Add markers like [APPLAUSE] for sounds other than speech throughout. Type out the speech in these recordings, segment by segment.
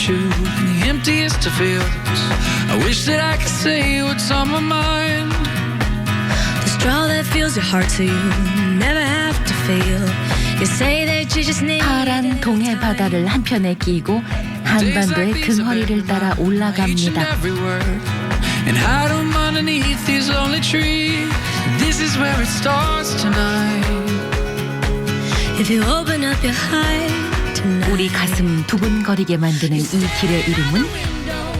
without you in the emptiest of fields. I wish that I could say what's on my mind. The straw that fills your heart so you never have to feel. You say that you just need 파란 동해 바다를 한편에 끼고 한반도의 등허리를 따라 Each and 올라갑니다. every word. And hide 'em underneath these lonely trees. This is where it starts tonight. if you open up your heart tonight. 우리 가슴 두근거리게 만드는 이 길의 이름은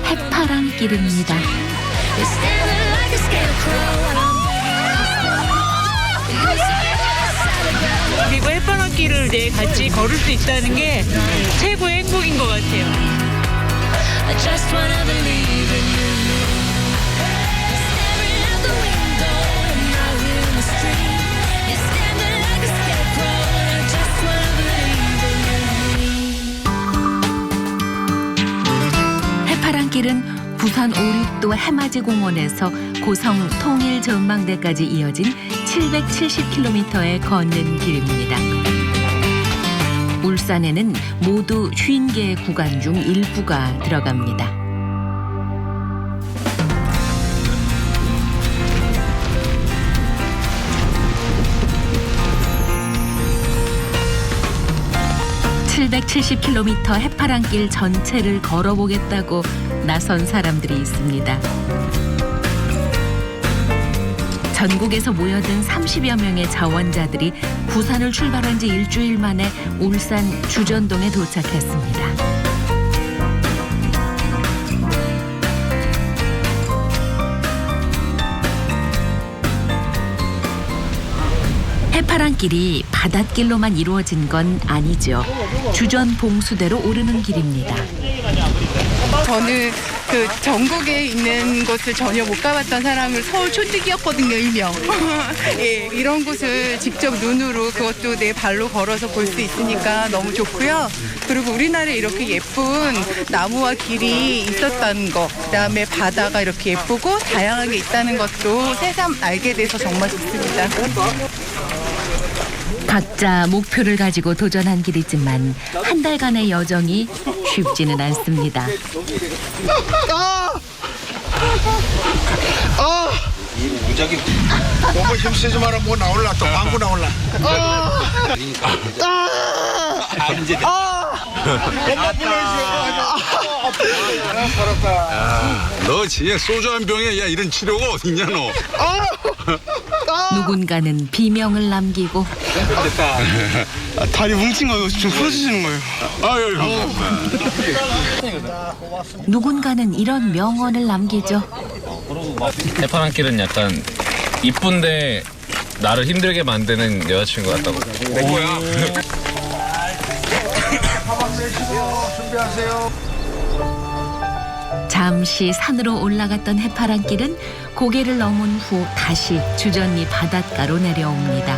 해파란 길입니다. You're standing like a scarecrow. 그리고 해바라기를 내 같이 걸을 수 있다는 게 최고의 행복인 것 같아요. 길은 부산 오륙도 해맞이 공원에서 고성 통일 전망대까지 이어진 770km의 걷는 길입니다. 울산에는 모두 50개의 구간 중 일부가 들어갑니다. (770km) 해파랑길 전체를 걸어보겠다고 나선 사람들이 있습니다. 전국에서 모여든 30여 명의 자원자들이 부산을 출발한 지 일주일 만에 울산 주전동에 도착했습니다. 해파랑길이 바닷길로만 이루어진 건 아니죠. 주전 봉수대로 오르는 길입니다. 저는 그 전국에 있는 곳을 전혀 못 가봤던 사람을 서울 촌뜨기였거든요, 일명. [LAUGHS] 예, 이런 곳을 직접 눈으로 그것도 내 발로 걸어서 볼 수 있으니까 너무 좋고요. 그리고 우리나라에 이렇게 예쁜 나무와 길이 있었다는 거, 그다음에 바다가 이렇게 예쁘고 다양하게 있다는 것도 새삼 알게 돼서 정말 좋습니다. 각자 목표를 가지고 도전한 길이지만 한 달간의 여정이 쉽지는 않습니다. 너무 힘쓰지 마라. 뭐 나올라. 또 광고 나올라 너 진짜 소주 한 병에 야 이런 치료가 어딨냐 너? 누군가는 비명을 남기고. 다리 뭉친 거좀 풀어주시는 거예요? 아유 누군가는 이런 명언을 남기죠. 해파랑길은 약간 이쁜데 나를 힘들게 만드는 여자친구 같다고. 내 거야 잠시 산으로 올라갔던 해파랑길은 고개를 넘은 후 다시 주전리 바닷가로 내려옵니다.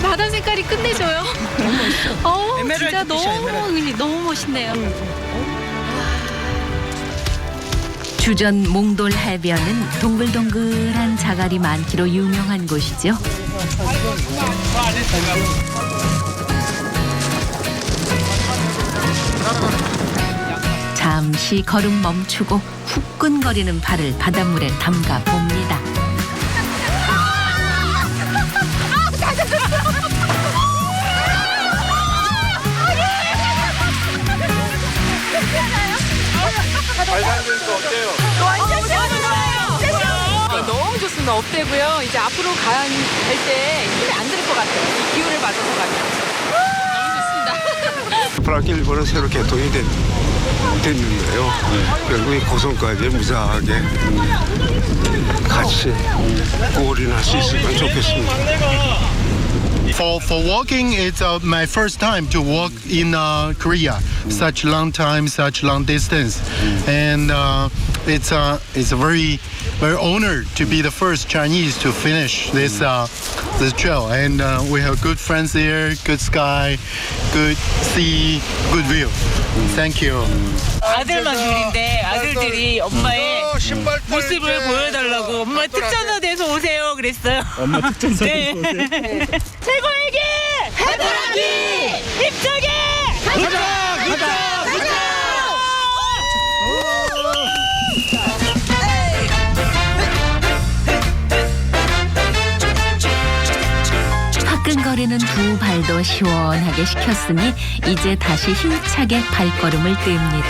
바다 색깔이 끝내줘요. [LAUGHS] 어, 진짜 너무 너무 멋있네요. 주전 몽돌 해변은 동글동글한 자갈이 많기로 유명한 곳이죠. 잠시 걸음 멈추고 후끈거리는 발을 바닷물에 담가 봅니다. 업되고요. 이제 앞으로 갈 때 힘이 안 들 것 같아요. 이 기운을 받아서 가면. 브라길 번은 새로 개통이 됐, 됐는데요 결국에 고성까지 무사하게 음, 같이 골인할 수 있으면 좋겠습니다 For for walking, it's uh, my first time to walk in uh, Korea. Such long time, such long distance, and uh, it's uh, it's a very very honored to be the first Chinese to finish this uh, this trail. And uh, we have good friends here, good sky, good sea, good view. Thank you. 아들만 둘인데 아들들이 엄마의 모습을 보여달라고 엄마 특전사대에서 오세요 그랬어요. 엄마 특전사대에서 오세요? 최고에게 해바라기 힘차게 화끈 거리는 두 발도 시원하게 식혔으니 이제 다시 힘차게 발걸음을 띱니다.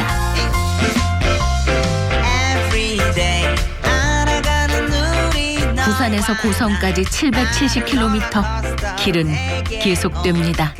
부산에서 고성까지 770km 길은 계속됩니다.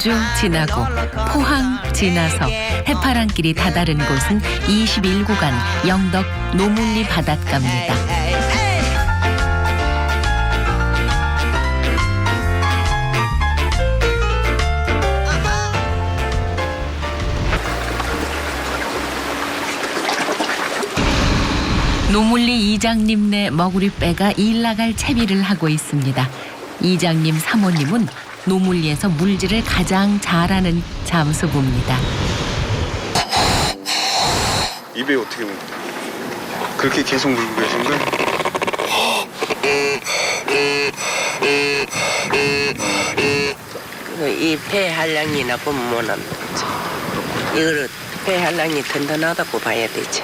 경주 지나고 포항 지나서 해파랑길이 다다른 곳은 21구간 영덕 노물리 바닷가입니다. 노물리 이장님네 먹우리빼가 일 나갈 채비를 하고 있습니다. 이장님 사모님은 노물리에서 물질을 가장 잘하는 잠수부입니다. 입에 어떻게 먹 그렇게 계속 물고 계신 거예요? 이 폐활량이 나쁘면 못하는 거지. 이거를 폐활량이 튼튼하다고 봐야 되지.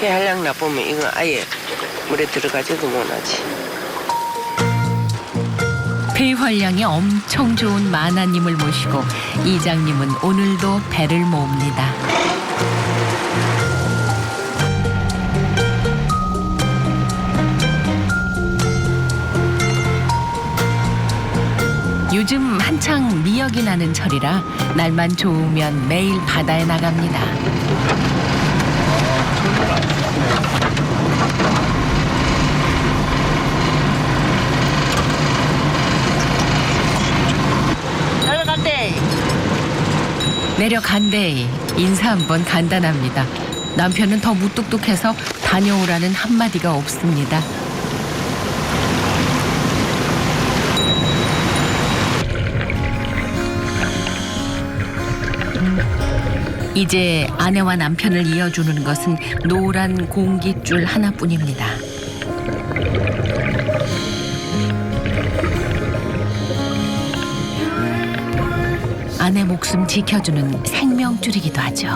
폐활량 나쁘면 이거 아예 물에 들어가지도 못하지. 폐활량이 엄청 좋은 마나님을 모시고 이장님은 오늘도 배를 모읍니다. 요즘 한창 미역이 나는 철이라 날만 좋으면 매일 바다에 나갑니다. 내려 간대 인사 한번 간단합니다. 남편은 더 무뚝뚝해서 다녀오라는 한마디가 없습니다. 이제 아내와 남편을 이어주는 것은 노란 공깃줄 하나뿐입니다. 아내 목숨 지켜주는 생명줄이기도 하죠.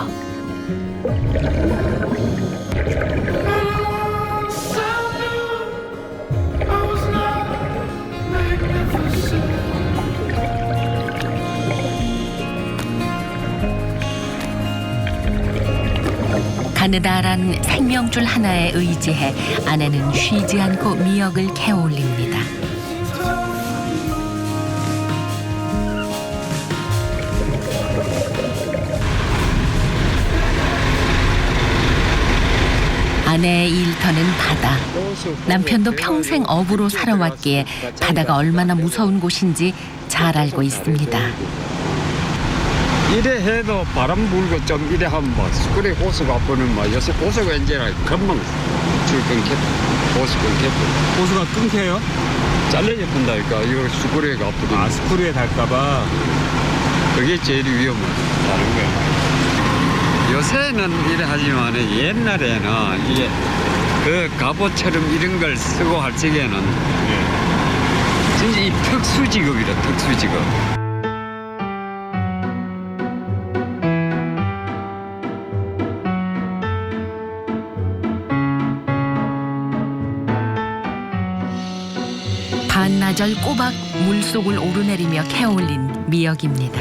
가느다란 생명줄 하나에 의지해 아내는 쉬지 않고 미역을 캐올립니다. 아내의 일터는 바다. 남편도 평생 어부로 살아왔기에 바다가 얼마나 무서운 곳인지 잘 알고 있습니다. 이래 해도 바람 불고 좀 이래 하면 뭐 그래 호수가 보는 뭐 요새 호수가 이제 금방 줄 끊겨 호수 끊겨. 호수가 끊겨요? 잘려져 본다니까. 이거 수구리가 아프고 아 스크류에 닿을까봐. 그게 제일 위험한 다른 거야 요새는 이래 하지만 옛날에는 이게 그 갑옷처럼 이런 걸 쓰고 할 적에는 진짜 이 특수직업이다 특수직업 반나절 꼬박 물속을 오르내리며 캐올린 미역입니다.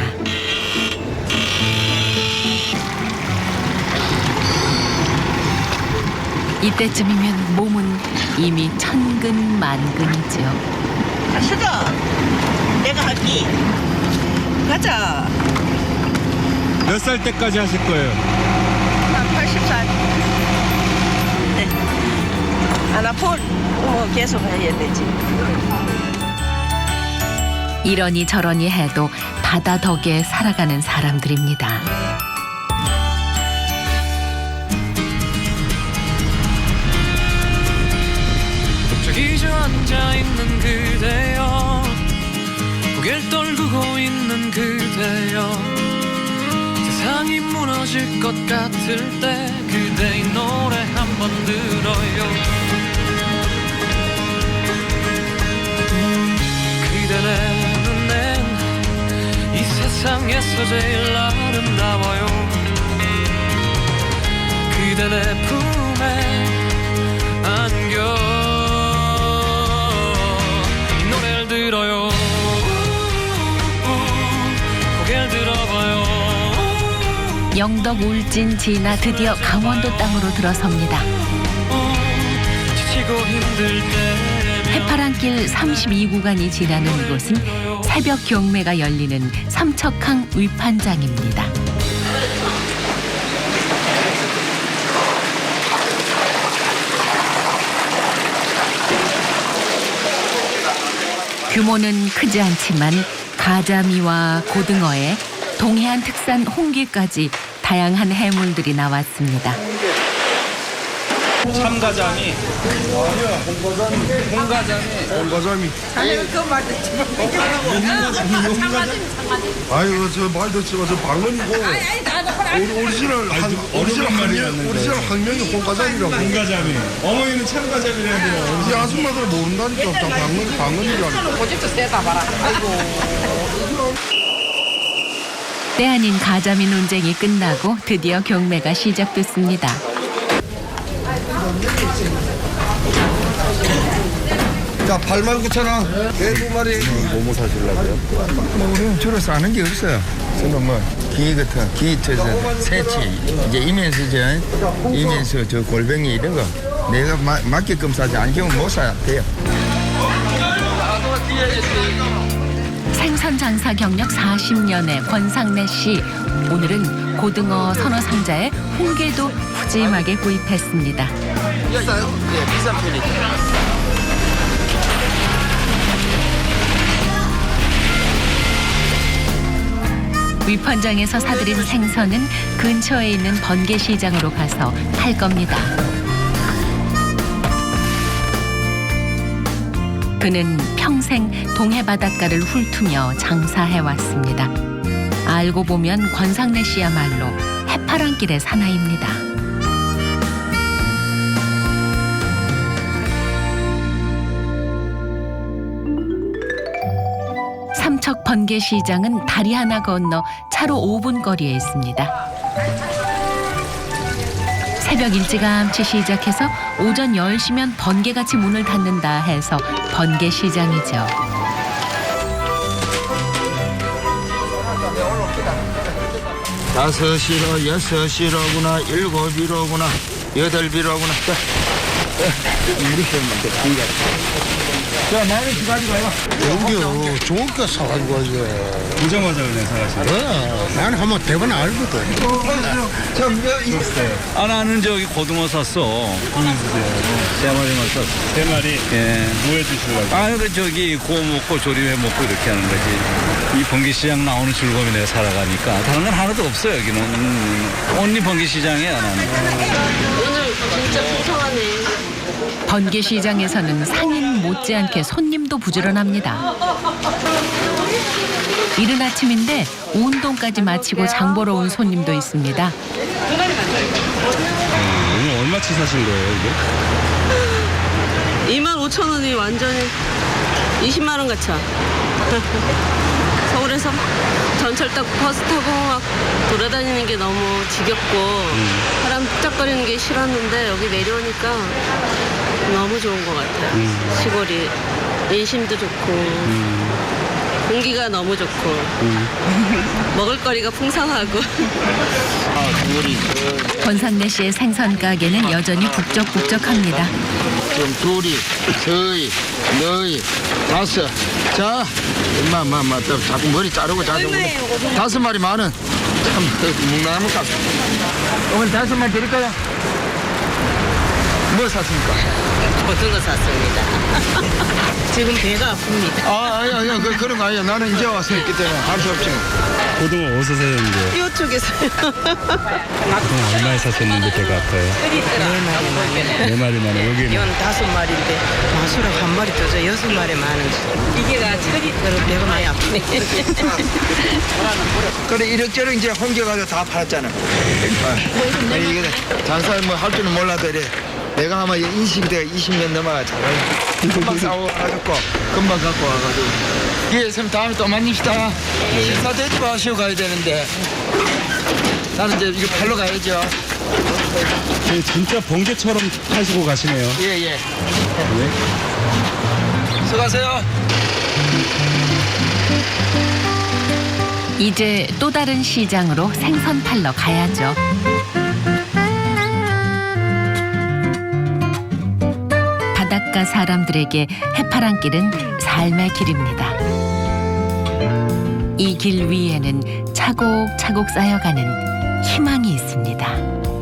이때쯤이면 몸은 이미 천근만근이죠. 가시다. 내가 할게. 가자. 몇 살 때까지 하실 거예요? 난 80살. 하나뿐 뭐 계속 해야 되지. 이러니 저러니 해도 바다 덕에 살아가는 사람들입니다. 무너질 것 같을 때 그대의 노래 한번 들어요. 그대 내 눈엔 이 세상에서 제일 아름다워요. 그대 내품 영덕 울진 지나 드디어 강원도 땅으로 들어섭니다. 해파랑길 32구간이 지나는 이곳은 새벽 경매가 열리는 삼척항 위판장입니다. 규모는 크지 않지만 가자미와 고등어에 동해안 특산 홍게까지 다양한 해물들이 나왔습니다. 참가자미. 홍가자미. 아이고 저말 듣지 마 저 방언이고 우리 오리지널 한 오리지널 학명 오리지널 학명이 홍가자미라고. 홍가자미. 어머니는 참가자미라는데요. 이 아줌마들 모른다니까 다 방언 방언이라니까. 고집도 세다 봐라. 아이고. 때 아닌 가자미 논쟁이 끝나고 드디어 경매가 시작됐습니다. 자 8만 9천 원. 개두 마리. 뭐뭐 사실라고요? 뭐 우리는 주로 싸는 게 없어요. 저는 뭐기 같은 기 저저 새치 이제 이면서 이제 이면서 저 골뱅이 이런 거 내가 마, 맞게끔 사지 안경은 못 사야 돼요. 생선 장사 경력 40년의 권상래 씨. 오늘은 고등어 서너 상자에 홍게도 푸짐하게 구입했습니다. 비싸요? 네, 비싼 편이죠. 위판장에서 사들인 생선은 근처에 있는 번개시장으로 가서 팔 겁니다. 그는 평생 동해 바닷가를 훑으며 장사해 왔습니다. 알고 보면 권상래 씨야말로 해파랑길의 사나이입니다. 삼척 번개 시장은 다리 하나 건너 차로 5분 거리에 있습니다. 새벽 일찌감치 시작해서 오전 10시면 번개같이 문을 닫는다 해서 번개시장이죠. 다섯이로 여섯이로구나 일곱이로구나 여덟이로구나 자, 우리 형만 돼 자 나는 두 가지 가 요 여기요 좋은 거 사가지고 와야지. 보자마자 그냥 사가시네. 어, 나는 한번 대본 알거든. 아 나는 저기 고등어 샀어. 세 마리만 샀어. 세 마리. 예. 뭐 해주시려고? 아, 그 저기 구워 먹고 조림해 먹고 이렇게 하는 거지. 이 번개시장 나오는 즐거움이 내가 살아가니까 다른 건 하나도 없어 여기는. 음, 언니 번개시장이야 나는. 오늘 진짜 풍성하네. 번개 시장에서는 상인 못지않게 손님도 부지런합니다. 이른 아침인데 운동까지 마치고 장 보러 온 손님도 있습니다. 오늘 얼마치 사신 거예요 이게? 2만 5천 원이 완전히 20만 원 같아. 서울에서 전철 타고 버스 타고 막 돌아다니는 게 너무 지겹고 사람 뚝딱거리는 게 싫었는데 여기 내려오니까 너무 좋은 것 같아요. 시골이 인심도 좋고 공기가 너무 좋고 먹을거리가 풍성하고. 권상래 씨의 생선 가게는 여전히 북적북적합니다. 지금 둘이 서희 너희 다섯. 자 엄마 엄마 엄마 또 자꾸 머리 자르고 자꾸 다섯 마리 많은. 참 [LAUGHS] 묵나무 값. 오늘 다섯 마리 드릴까요? 뭐 샀습니까? 고등어 샀습니다. [LAUGHS] 지금 배가 아픕니다. 아, 아니, 아니, 그, 그런 거 아니야. 나는 이제 와서 했기 때문에 할수 없지. 고등어 어디서 사셨는데요? 이쪽에서요. 고등어 얼마에 사셨는데 배가 아파요? 네 마리 만에 여기는 이건 다섯 마리인데 마수랑 한 마리 더져 여섯 마리 많은 이게 나 철이 그럼 배가 많이 아프네. [LAUGHS] 그래, 이럭저럭 이제 옮겨가지고 다 팔았잖아. 아, 이게 장사 뭐할 줄은 몰라도 이래. 내가 아마 인식이 내가 20년 넘어가 잘해. 금방 [LAUGHS] 싸워 가지고, 금방 갖고 와가지고. 예, 선생님 다음에 또 만납시다. 식사 되지 마시고 가야 되는데. 나는 이제 이거 팔러 가야죠. 네, 진짜 번개처럼 타시고 가시네요. 예, 예. 수고하세요. 이제 또 다른 시장으로 생선 팔러 가야죠. 바닷가 사람들에게 해파랑길은 삶의 길입니다. 이 길 위에는 차곡차곡 쌓여가는 희망이 있습니다.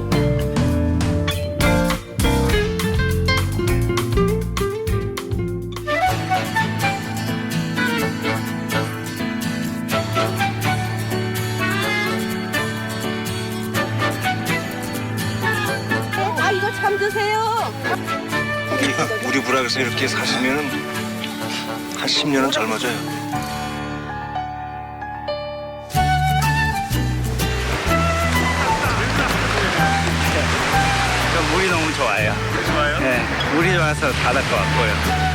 우리 부락에서 이렇게 사시면 한 10년은 젊어져요. 물이 너무 좋아요. 좋아요? 네, 물이 좋아서 바닷가 왔고요.